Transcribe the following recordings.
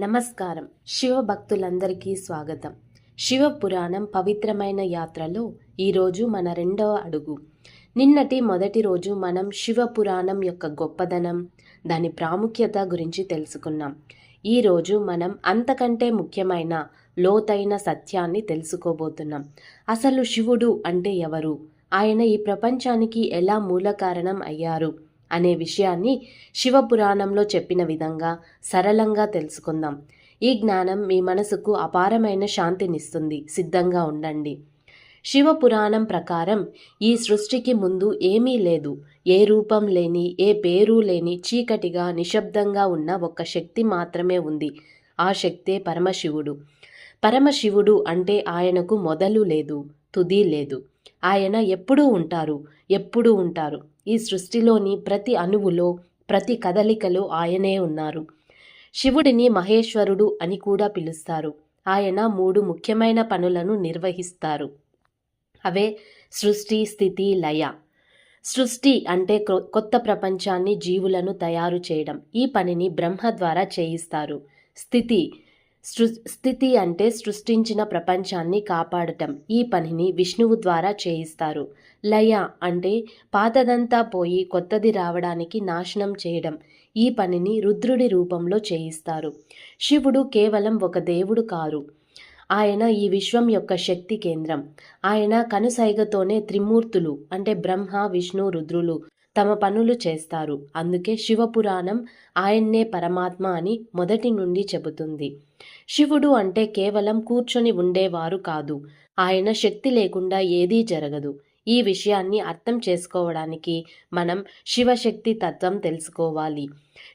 నమస్కారం. శివ భక్తులందరికీ స్వాగతం. శివ పురాణం పవిత్రమైన యాత్రలో ఈరోజు మన రెండవ అడుగు. నిన్నటి మొదటి రోజు మనం శివ పురాణం యొక్క గొప్పదనం దాని ప్రాముఖ్యత గురించి తెలుసుకున్నాం. ఈరోజు మనం అంతకంటే ముఖ్యమైన లోతైన సత్యాన్ని తెలుసుకోబోతున్నాం. అసలు శివుడు అంటే ఎవరు? ఆయన ఈ ప్రపంచానికి ఎలా మూల కారణం అయ్యారు? అనే విషయాన్ని శివపురాణంలో చెప్పిన విధంగా సరళంగా తెలుసుకుందాం. ఈ జ్ఞానం మీ మనసుకు అపారమైన శాంతినిస్తుంది. సిద్ధంగా ఉండండి. శివపురాణం ప్రకారం ఈ సృష్టికి ముందు ఏమీ లేదు. ఏ రూపం లేని ఏ పేరు లేని చీకటిగా నిశ్శబ్దంగా ఉన్న ఒక శక్తి మాత్రమే ఉంది. ఆ శక్తే పరమశివుడు. పరమశివుడు అంటే ఆయనకు మొదలు లేదు తుది లేదు. ఆయన ఎప్పుడూ ఉంటారు ఎప్పుడూ ఉంటారు. ఈ సృష్టిలోని ప్రతి అణువులో ప్రతి కదలికలో ఆయనే ఉన్నారు. శివుడిని మహేశ్వరుడు అని కూడా పిలుస్తారు. ఆయన మూడు ముఖ్యమైన పనులను నిర్వహిస్తారు. అవే సృష్టి స్థితి లయ. సృష్టి అంటే కొత్త ప్రపంచాన్ని జీవులను తయారు చేయడం. ఈ పనిని బ్రహ్మ ద్వారా చేయిస్తారు. స్థితి సృ స్థితి అంటే సృష్టించిన ప్రపంచాన్ని కాపాడటం. ఈ పనిని విష్ణువు ద్వారా చేయిస్తారు. లయ అంటే పాతదంతా పోయి కొత్తది రావడానికి నాశనం చేయడం. ఈ పనిని రుద్రుడి రూపంలో చేయిస్తారు. శివుడు కేవలం ఒక దేవుడు కారు. ఆయన ఈ విశ్వం యొక్క శక్తి కేంద్రం. ఆయన కనుసైగతోనే త్రిమూర్తులు అంటే బ్రహ్మ విష్ణు రుద్రులు తమ పనులు చేస్తారు. అందుకే శివపురాణం ఆయన్నే పరమాత్మ అని మొదటి నుండి చెబుతుంది. శివుడు అంటే కేవలం కూర్చొని ఉండేవారు కాదు. ఆయన శక్తి లేకుండా ఏదీ జరగదు. ఈ విషయాన్ని అర్థం చేసుకోవడానికి మనం శివశక్తి తత్వం తెలుసుకోవాలి.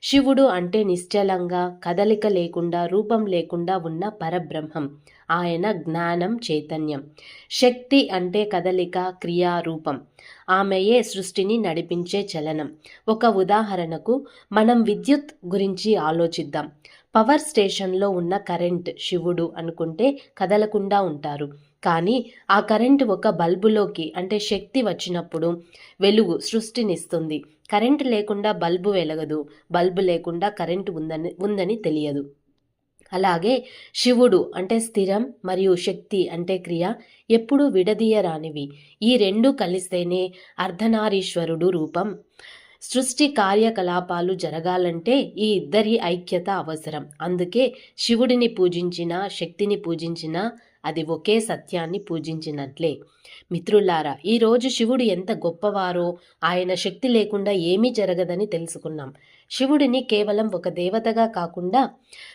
శివుడు అంటే నిశ్చలంగా కదలిక లేకుండా రూపం లేకుండా ఉన్న పరబ్రహ్మం. ఆయన జ్ఞానం చైతన్యం. శక్తి అంటే కదలిక క్రియారూపం ఆమెయే సృష్టిని నడిపించే చలనం. ఒక ఉదాహరణకు మనం విద్యుత్ గురించి ఆలోచిద్దాం. పవర్ స్టేషన్లో ఉన్న కరెంట్ శివుడు అనుకుంటే కదలకుండా ఉంటారు. కానీ ఆ కరెంట్ ఒక బల్బులోకి అంటే శక్తి వచ్చినప్పుడు వెలుగు సృష్టినిస్తుంది. కరెంటు లేకుండా బల్బు వెలగదు. బల్బు లేకుండా కరెంటు ఉందని ఉందని తెలియదు. అలాగే శివుడు అంటే స్థిరం మరియు శక్తి అంటే క్రియ ఎప్పుడూ విడదీయరానివి. ఈ రెండు కలిస్తేనే అర్ధనారీశ్వరుడు రూపం. సృష్టి కార్యకలాపాలు జరగాలంటే ఈ ఇద్దరి ఐక్యత అవసరం. అందుకే శివుడిని పూజించిన శక్తిని పూజించిన అది ఒకే సత్యాన్ని పూజించినట్లే. మిత్రులారా ఈరోజు శివుడు ఎంత గొప్పవారో ఆయన శక్తి లేకుండా ఏమీ జరగదని తెలుసుకున్నాం. శివుడిని కేవలం ఒక దేవతగా కాకుండా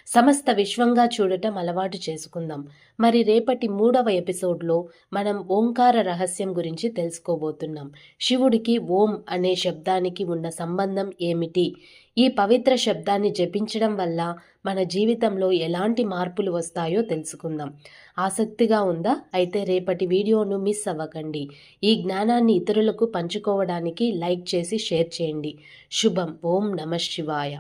సమస్త విశ్వంగా చూడటం అలవాటు చేసుకుందాం. మరి రేపటి మూడవ ఎపిసోడ్లో మనం ఓంకార రహస్యం గురించి తెలుసుకోబోతున్నాం. శివుడికి ఓం అనే శబ్దానికి ఉన్న సంబంధం ఏమిటి? ఈ పవిత్ర శబ్దాన్ని జపించడం వల్ల మన జీవితంలో ఎలాంటి మార్పులు వస్తాయో తెలుసుకుందాం. ఆసక్తిగా ఉందా? అయితే రేపటి వీడియోను మిస్ అవ్వకండి. ఈ జ్ఞానాన్ని ఇతరులకు పంచుకోవడానికి లైక్ చేసి షేర్ చేయండి. శుభం. ఓం నమ శివాయ.